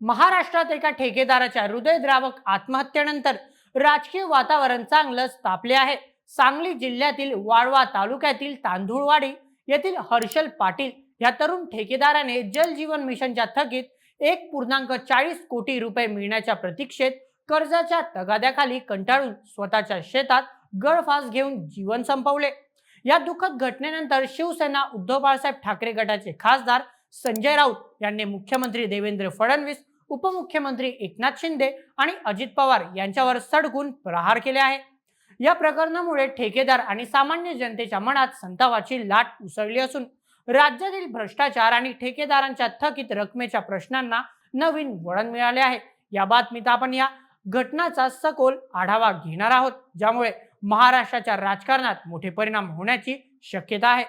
महाराष्ट्रात एका ठेकेदाराच्या हृदयद्रावक आत्महत्येनंतर राजकीय वातावरण चांगलंच तापले आहे. सांगली जिल्ह्यातील वाळवा तालुक्यातील तांदूळवाडी येथील हर्षल पाटील या तरुण ठेकेदाराने जल जीवन मिशनच्या थकीत एक पूर्णांक चाळीस कोटी रुपये मिळण्याच्या प्रतीक्षेत कर्जाच्या तगाद्याखाली कंटाळून स्वतःच्या शेतात गळफास घेऊन जीवन संपवले. या दुःखद घटनेनंतर शिवसेना उद्धव बाळासाहेब ठाकरे गटाचे खासदार संजय राऊत यांनी मुख्यमंत्री देवेंद्र फडणवीस उपमुख्यमंत्री एकनाथ शिंदे आणि अजित पवार यांच्यावर सडकून प्रहार केले आहे या प्रकरणामुळे ठेकेदार आणि सामान्य जनतेच्या मनात संतापाची लाट उसळली असून राज्यातील भ्रष्टाचार आणि ठेकेदारांच्या थकीत रकमेच्या प्रश्नांना नवीन वळण मिळाले आहे. या बातमीत आपण या घटनाचा सखोल आढावा घेणार आहोत ज्यामुळे महाराष्ट्राच्या राजकारणात मोठे परिणाम होण्याची शक्यता आहे.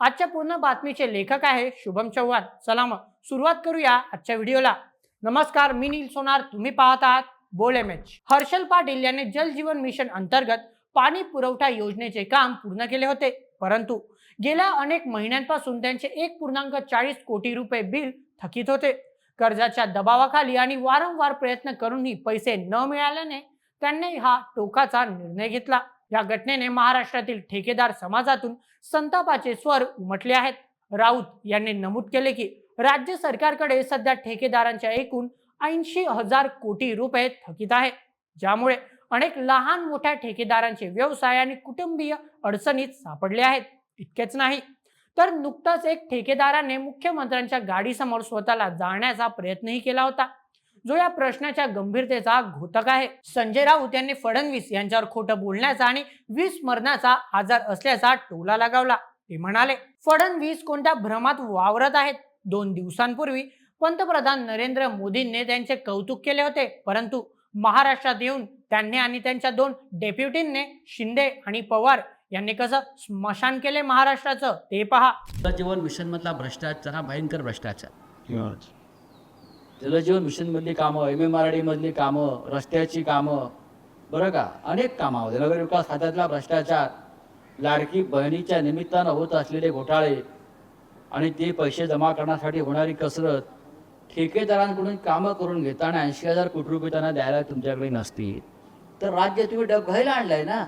आजच्या पूर्ण बातमीचे लेखक आहे शुभम चव्हाण. चला मग सुरुवात करूया आजच्या व्हिडिओला. नमस्कार मी नील सोनार. तुम्ही पाहत आहात बोले एच हर्षल पाटील यांनी जल जीवन मिशन अंतर्गत पाणी पुरवठा योजनेचे काम पूर्ण केले होते. परंतु गेल्या अनेक महिन्यांपासून त्यांचे एक पूर्णांक चाळीस कोटी रुपये बिल थकीत होते. कर्जाच्या दबावाखाली आणि वारंवार प्रयत्न करूनही पैसे न मिळाल्याने त्यांनी हा टोकाचा निर्णय घेतला. या घटनेने महाराष्ट्रातील ठेकेदार समाजातून संतापाचे स्वर उमटले आहेत. राऊत यांनी नमूद केले की राज्य सरकारकडे सध्या ठेकेदारांच्या एकूण ऐंशी हजार कोटी रुपये थकीत आहे. ज्यामुळे अनेक लहान मोठ्या ठेकेदारांचे व्यवसाय आणि कुटुंबीय अडचणीत सापडले आहेत. इतकेच नाही तर नुकताच एक ठेकेदाराने मुख्यमंत्र्यांच्या गाडीसमोर स्वतःला जाळण्याचा प्रयत्नही केला होता. जो या प्रश्नाच्या गंभीरतेचा घोतक आहे. संजय राऊत यांनी फडणवीस यांच्यावर खोटं बोलण्याचा आणि वीस मरणाचा आजार असल्याचा टोला लगावला. ते म्हणाले फडणवीस कोणत्या भ्रमात वावरत आहेत? दोन दिवसांपूर्वी पंतप्रधान नरेंद्र मोदींनी त्यांचे कौतुक केले होते. परंतु महाराष्ट्रात येऊन त्यांनी आणि त्यांच्या दोन डेप्युटींनी शिंदे आणि पवार यांनी कसं स्मशान केले महाराष्ट्राचं? ते पहा. जलजीवन मिशनमधला भ्रष्टाचार हा भयंकर भ्रष्टाचार. जलजीवन मिशनमधली कामं एम एम आर डीमधली कामं रस्त्याची कामं बरं का? अनेक कामं होते नगरविकास खात्यातला भ्रष्टाचार लाडकी बहिणीच्या निमित्तानं होत असलेले घोटाळे आणि ते पैसे जमा करण्यासाठी होणारी कसरत ठेकेदारांकडून कामं करून घेताना ऐंशी हजार कोटी रुपये त्यांना द्यायला तुमच्याकडे नसतील. तर राज्य तुम्ही डबघाईला आणलंय ना?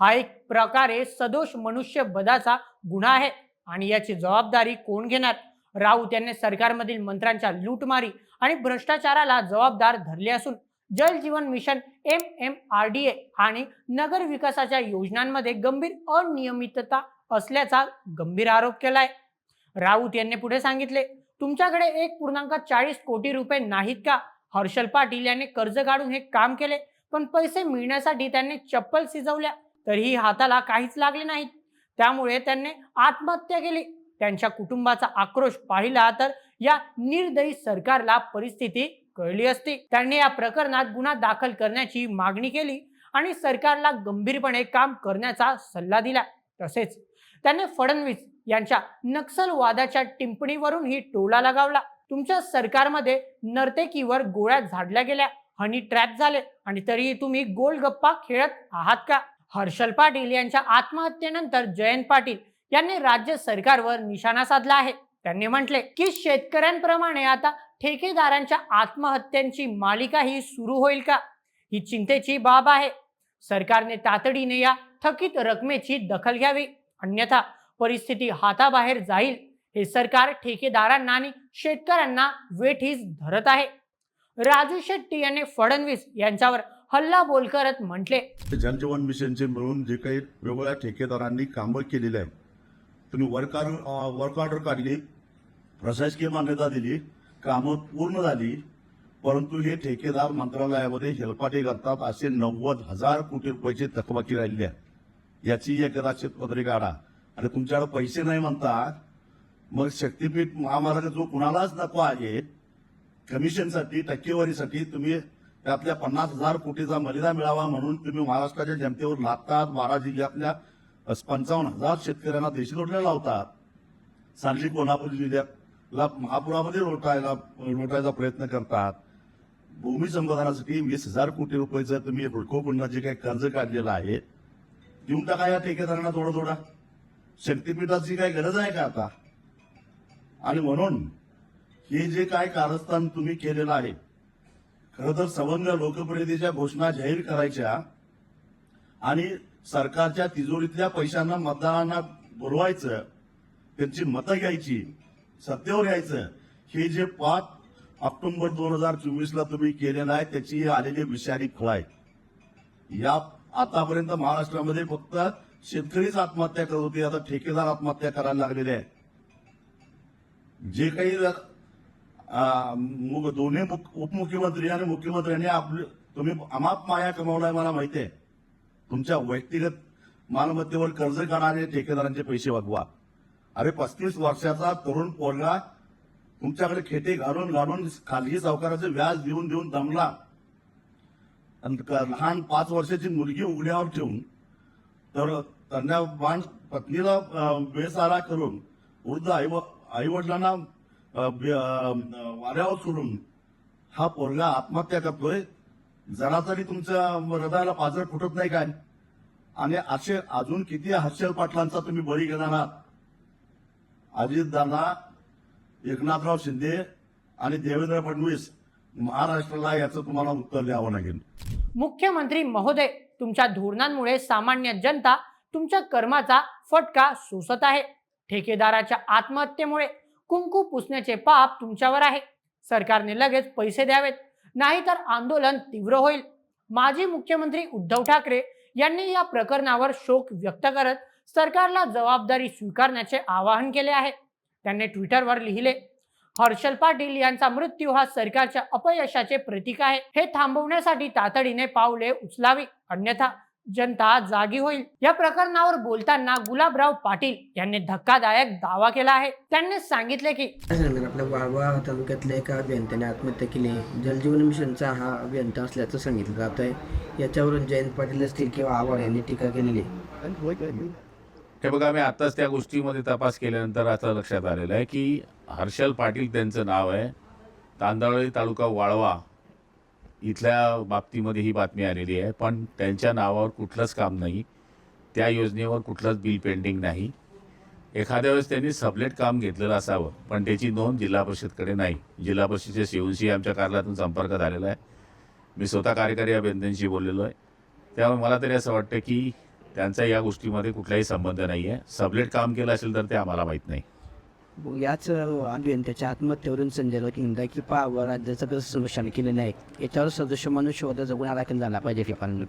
हा एक प्रकारे सदोष मनुष्यवधाचा गुन्हा आहे आणि याची जबाबदारी कोण घेणार? राऊत यांनी सरकारमधील मंत्र्यांच्या लूटमारी आणि भ्रष्टाचाराला जबाबदार धरले असून Jal Jeevan mission M M R D A आणि नगर विकासाच्या योजनांमध्ये गंभीर अनियमितता असल्याचा गंभीर आरोप केलाय. राऊत यांनी पुढे सांगितले तुमच्याकडे एक पूर्णांक चाळीस कोटी रुपये नाहीत का? हर्षल पाटील यांनी कर्ज काढून हे काम केले पण पैसे मिळण्यासाठी त्यांनी चप्पल शिजवल्या तरीही हाताला काहीच लागले नाहीत. त्यामुळे त्यांनी आत्महत्या केली. त्यांच्या कुटुंबाचा आक्रोश पाहिला तर या निर्दयी सरकारला परिस्थिती कळली असती. त्यांनी या प्रकरणात गुन्हा दाखल करण्याची मागणी केली आणि सरकारला गंभीरपणे काम करण्याचा सल्ला दिला. तसेच त्याने फडणवीस यांच्या नक्षलवादाच्या टिप्पणीवरूनही टोला लगावला. तुमच्या सरकारमध्ये नर्तकीवर गोळ्या झाडल्या गेल्या. हनी ट्रॅप झाले आणि तरीही तुम्ही गोलगप्पा खेळत आहात का? हर्षल पाटील यांच्या आत्महत्येनंतर जयंत पाटील यांनी राज्य सरकारवर निशाणा साधला आहे. त्यांनी म्हटले की शेतकऱ्यांप्रमाणे आता ठेकेदारांच्या आत्महत्यांची मालिकाही सुरू होईल का? ही चिंतेची बाब आहे. सरकारने तातडीने या थकीत रकमेची दखल घ्यावी. अन्यथा परिस्थिती हाताबाहेर जाईल. हे सरकार ठेकेदारांना आणि शेतकऱ्यांना वेठीस धरत आहे. राजू शेट्टी यांनी फडणवीस यांच्यावर हल्ला बोल करत म्हटले. जलजीवन मिशनचे मिळून जे काही वेगवेगळ्या ठेकेदारांनी कामं केलेली आहेत तुम्ही वर्क वर्क ऑर्डर काढली प्रशासकीय मान्यता दिली कामं पूर्ण झाली परंतु हे ठेकेदार मंत्रालयामध्ये हेलपाटे करतात असे नव्वद हजार कोटी रुपयाची थकबाकी राहिली आहे. याची एकदा पत्रिका काढा. आणि तुमच्याकडे पैसे नाही म्हणतात मग शक्तीपीठ महामार्ग जो कुणालाच नको आहे कमिशनसाठी टक्केवारीसाठी तुम्ही त्यातल्या पन्नास हजार कोटीचा मर्यादा मिळावा म्हणून तुम्ही महाराष्ट्राच्या जनतेवर लादतात बारा जिल्ह्यातल्या पंचावन्न हजार शेतकऱ्यांना देशलोटल्या लावतात. सांगली कोल्हापूर जिल्ह्यातला महापुरामध्ये लोटायला लोटायचा प्रयत्न करतात. भूमी संवर्धनासाठी वीस हजार कोटी रुपयाचं तुम्ही हुडकोकडनं जे काही कर्ज काढलेलं आहे देऊन टाका या ठेकेदारांना थोडं थोडा शक्तीपीठाची काही गरज आहे का आता? आणि म्हणून हे जे काय कारस्थान तुम्ही केलेलं आहे खरं तर सवंग लोकप्रियतेच्या घोषणा जाहीर करायच्या आणि सरकारच्या तिजोरीतल्या पैशांना मतदारांना बोलवायचं त्यांची मतं घ्यायची सत्तेवर यायचं हे जे पाच ऑक्टोबर दोन हजार चोवीस ला तुम्ही केलेलं आहे त्याची आलेली विषारी फळ आहे या आतापर्यंत महाराष्ट्रामध्ये फक्त शेतकरीच आत्महत्या करत होते आता ठेकेदार आत्महत्या करायला लागलेले आहेत. जे काही अं, दोन्ही उपमुख्यमंत्री आणि मुख्यमंत्र्यांनी आपले तुम्ही अमाप माया कमावलाय मला माहिती आहे. तुमच्या वैयक्तिगत मालमत्तेवर कर्ज काढणारे ठेकेदारांचे पैसे वागवा. अरे पस्तीस वर्षाचा तरुण पोरगा तुमच्याकडे खेटे घालून घालून खाजगी सावकाराचे व्याज देऊन देऊन दमला. आणि लहान पाच वर्षाची मुलगी उघड्यावर ठेवून तर त्यांना बाण पत्नीला बेसारा करून वृद्ध आई आई वडिलांना वाऱ्यावर सोडून हा पोरगा आत्महत्या करतोय. जरा तरी तुमच्या हृदयाला पाजर फुटत नाही काय? आणि असे अजून किती हर्षल पाटलांचा तुम्ही बळी घेणार आहात? अजितदादा एकनाथराव शिंदे आणि देवेंद्र फडणवीस महाराष्ट्राला याचं तुम्हाला उत्तर द्यावं लागेल. मुख्यमंत्री महोदय तुमच्या धोरणांमुळे सामान्य जनता तुमच्या कर्माचा फटका सोसत आहे. ठेकेदाराच्या आत्महत्येमुळे कुंकू पुसण्याचे पाप तुमच्यावर आहे. सरकारने लगेच पैसे द्यावेत. नाहीतर आंदोलन तीव्र होईल. माजी मुख्यमंत्री उद्धव ठाकरे यांनी या प्रकरणावर शोक व्यक्त करत सरकारला जबाबदारी स्वीकारण्याचे आवाहन केले आहे. त्यांनी ट्विटरवर लिहिले हर्षल पाटील यांचा मृत्यू हा सरकारच्या अपयशाचे प्रतीक आहे. हे थांबवण्यासाठी तातडीने पावले उचलावी. अन्यथा जनता जागी होईल. या प्रकरणावर बोलताना गुलाबराव पाटील यांनी धक्कादायक दावा केला आहे. त्यांनी सांगितले की आपल्या वाळवा तालुक्यातल्या एका अभियंत्याने आत्महत्या केली. जलजीवन मिशनचा हा अभियंता असल्याचं सांगितलं जात आहे. याच्यावरून जयंत पाटील असतील किंवा आव्हाड यांनी टीका केलेली. आहे हे बघा मी आताच त्या गोष्टीमध्ये तपास केल्यानंतर आता लक्षात आलेलं आहे की हर्षल पाटील त्यांचं नाव आहे. तांदळी तालुका वाळवा. इथल्या बाबतीमध्ये ही बातमी आलेली आहे पण त्यांच्या नावावर कुठलंच काम नाही. त्या योजनेवर कुठलंच बिल पेंडिंग नाही. एखाद्या वेळेस त्यांनी सबलेट काम घेतलेलं असावं पण त्याची नोंद जिल्हा परिषदकडे नाही. जिल्हा परिषदेच्या शिवशी आमच्या कार्यालयातून संपर्क झालेला आहे. मी स्वतः कार्यकारी अभियंत्यांशी बोललेलो आहे. त्यामुळे मला तरी असं वाटतं की त्यांचा या गोष्टीमध्ये कुठलाही संबंध नाही आहे सबलेट काम केलं असेल तर ते आम्हाला माहीत नाही. याच अभियंत्याच्या आत्महत्येवरून संजय राऊत म्हणतात की पाहावं राज्याचं कसं समस्या केलेलं आहे याच्यावर सदस्य म्हणून शोधाचा गुन्हा दाखल झाला पाहिजे ठिकाणी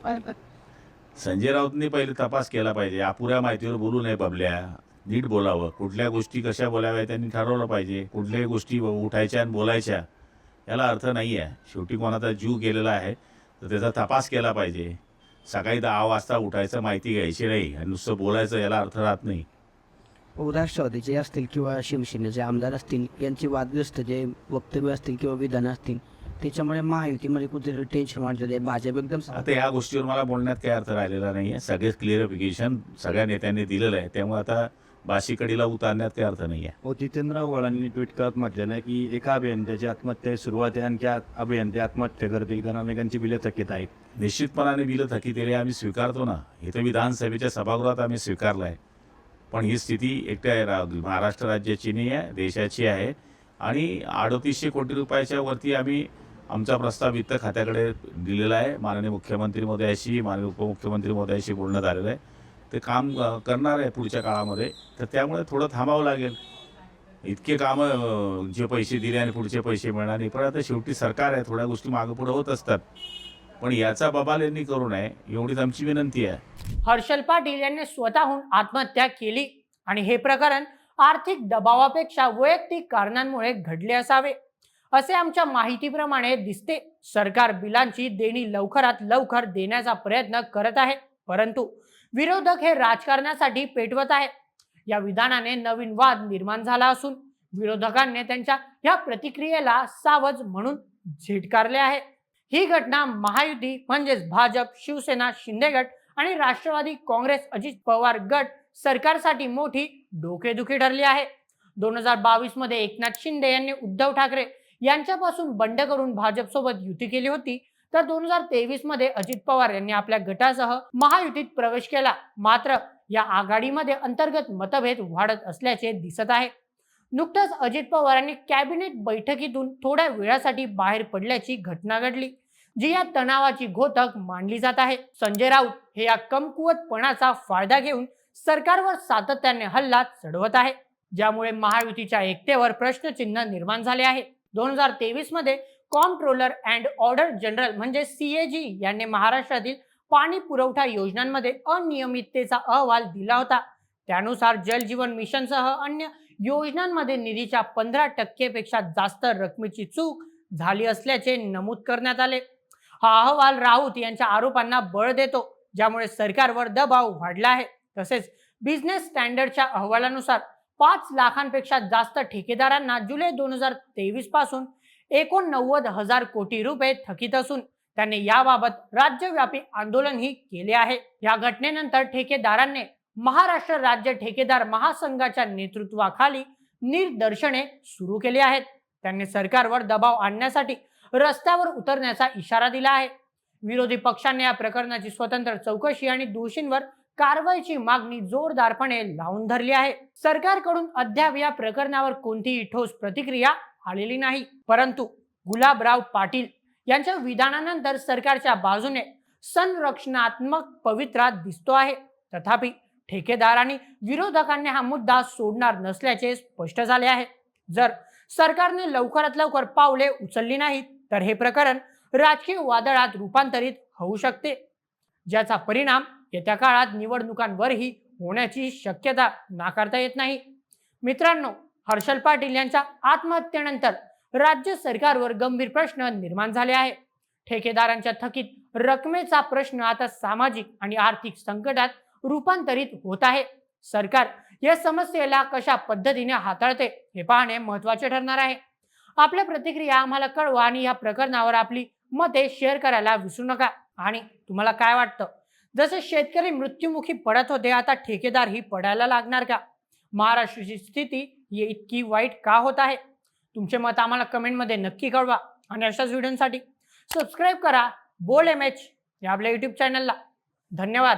संजय राऊतनी पहिले तपास केला पाहिजे. अपुऱ्या माहितीवर बोलू नये बबल्या. नीट बोलावं. कुठल्या गोष्टी कशा बोलाव्या त्यांनी ठरवलं पाहिजे. कुठल्याही गोष्टी उठायच्या आणि बोलायच्या याला अर्थ नाही आहे शेवटी कोणाचा जीव गेलेला आहे तर त्याचा तपास केला पाहिजे. सकाळी दहा वाजता उठायचं माहिती घ्यायची नाही आणि नुसतं बोलायचं याला अर्थ राहत नाही. राष्ट्रवादीचे असतील किंवा शिवसेनेचे आमदार असतील यांची वादग्रस्त जे वक्तव्य असतील किंवा विधानं असतील त्याच्यामुळे महायुतीमध्ये कुठेतरी टेन्शन वाढलेलं आहे भाजप एकदम आता या गोष्टीवर मला बोलण्यात काही अर्थ राहिलेला नाही आहे सगळेच क्लिअरिफिकेशन सगळ्या नेत्यांनी दिलेलं आहे. त्यामुळे आता बाशीकडीला उतारण्यात काही अर्थ नाही आहे हो जितेंद्र आव्हाडांनी ट्विट करत म्हटलेलं आहे की एका अभियंत्याची आत्महत्या सुरुवात आहे आणि त्या अभियंते आत्महत्या कारण अनेकांची बिले थकीत आहेत. निश्चितपणाने बिलं थकीत आम्ही स्वीकारतो ना. इथं विधानसभेच्या सभागृहात आम्ही स्वीकारलं आहे पण ही स्थिती एकट्या रा- महाराष्ट्र राज्याची नाही आहे देशाची आहे. आणि अडतीसशे कोटी रुपयाच्या वरती आम्ही आमचा प्रस्ताव वित्त खात्याकडे दिलेला आहे. माननीय मुख्यमंत्री मोदयाशी माननीय उपमुख्यमंत्री मोदयाशी बोलणं झालेलं आहे. ते काम करणार आहे पुढच्या काळामध्ये. तर त्यामुळे थोडं थांबावं लागेल. इतके कामं जे पैसे दिले आणि पुढचे पैसे मिळणार नाही. पण आता शेवटी सरकार आहे. थोड्या गोष्टी मागं पुढं होत असतात. पण याचा बबाल यांनी करू नये एवढीच आमची विनंती आहे. हर्षल पाटील यांनी स्वतःहून आत्महत्या केली आणि हे प्रकरण आर्थिक दबावापेक्षा वैयक्तिक कारणांमुळे घडले असावे असे आमच्या माहितीप्रमाणे दिसते. सरकार बिलांची देणी लवकरात लवकर देण्याचा प्रयत्न करत आहे परंतु विरोधक हे राजकारणासाठी पेटवत आहे. या विधानाने नवीन वाद निर्माण झाला असून विरोधकांनी त्यांच्या या प्रतिक्रियेला सावज म्हणून झेटकारले आहे. ही घटना महायुती म्हणजेच भाजप शिवसेना शिंदे गट आणि राष्ट्रवादी काँग्रेस अजित पवार गट सरकारसाठी मोठी डोकेदुखी ठरली आहे. दोन हजार बावीसमध्ये एकनाथ शिंदे यांनी उद्धव ठाकरे यांच्यापासून बंड करून भाजपसोबत युती केली होती. तर दोन हजार तेवीसमध्ये अजित पवार यांनी आपल्या गटासह महायुतीत प्रवेश केला. मात्र या आघाडीमध्ये अंतर्गत मतभेद वाढत असल्याचे दिसत आहे. नुकतंच अजित पवार यांनी कॅबिनेट बैठकीतून थोड्या वेळासाठी बाहेर पडल्याची घटना घडली. जी या तणावाची घोतक मानली जात आहे. संजय राऊत हे या कमकुवतपणाचा फायदा घेऊन सरकारवर सातत्याने हल्ला चढवत आहे. ज्यामुळे महायुतीच्या एकतेवर प्रश्नचिन्ह निर्माण झाले आहे. दोन हजार तेवीसमध्ये कॉम्प्ट्रोलर अँड ऑर्डर जनरल म्हणजे सीएजी यांनी महाराष्ट्रातील पाणी पुरवठा योजनांमध्ये अनियमिततेचा अहवाल दिला होता. त्यानुसार जल जीवन मिशनसह अन्य योजनांमध्ये निधीच्या पंधरा टक्केपेक्षा जास्त रकमेची चूक झाली असल्याचे नमूद करण्यात आले. हा अहवाल राऊत यांच्या आरोपांना बळ देतो ज्यामुळे सरकारवर दबाव वाढला आहे. तसेच बिझनेस स्टँडर्डच्या अहवालानुसार पाच लाखांपेक्षा जास्त ठेकेदारांना जुलै दोन हजार तेवीसपासून एकोणनव्वद हजार कोटी रुपये थकीत असून त्यांनी याबाबत राज्यव्यापी आंदोलनही केले आहे. या घटनेनंतर ठेकेदारांनी महाराष्ट्र राज्य ठेकेदार महासंघाच्या नेतृत्वाखाली निदर्शने सुरू केली आहेत. त्यांनी सरकारवर दबाव आणण्यासाठी रस्त्यावर उतरण्याचा इशारा दिला आहे. विरोधी पक्षांनी या प्रकरणाची स्वतंत्र चौकशी आणि दोषींवर कारवाईची मागणी जोरदारपणे लावून धरली आहे. सरकारकडून अद्याप या प्रकरणावर कोणतीही ठोस प्रतिक्रिया आलेली नाही. परंतु गुलाबराव पाटील यांच्या विधानानंतर सरकारच्या बाजूने संरक्षणात्मक पवित्रा दिसतो आहे. तथापि ठेकेदारांनी विरोधकांनी हा मुद्दा सोडणार नसल्याचे स्पष्ट झाले आहे. जर सरकारने लवकरात लवकर पावले उचलली नाहीत तर हे प्रकरण राजकीय वादळात रूपांतरित होऊ शकते. ज्याचा परिणाम येत्या काळात निवडणुकांवरही होण्याची शक्यता नाकारता येत नाही. मित्रांनो हर्षल पाटील यांच्या आत्महत्येनंतर राज्य सरकारवर गंभीर प्रश्न निर्माण झाले आहे ठेकेदारांच्या थकीत रकमेचा प्रश्न आता सामाजिक आणि आर्थिक संकटात रूपांतरित होत आहे. सरकार या समस्येला कशा पद्धतीने हाताळते हे पाहणे महत्त्वाचे ठरणार आहे. आपल्या प्रतिक्रिया आम्हाला कळवा आणि या प्रकरणावर आपली मते शेअर करायला विसरू नका. आणि तुम्हाला काय वाटतं? जसे शेतकरी मृत्युमुखी पडत होते आता ठेकेदार ही पडायला लागणार का? महाराष्ट्राची स्थिती ही इतकी वाईट का होत आहे? तुमचे मत आम्हाला कमेंटमध्ये नक्की कळवा. आणि अशाच व्हिडिओसाठी सबस्क्राईब करा. बोल एम एच या आपल्या यूट्यूब चॅनलला धन्यवाद.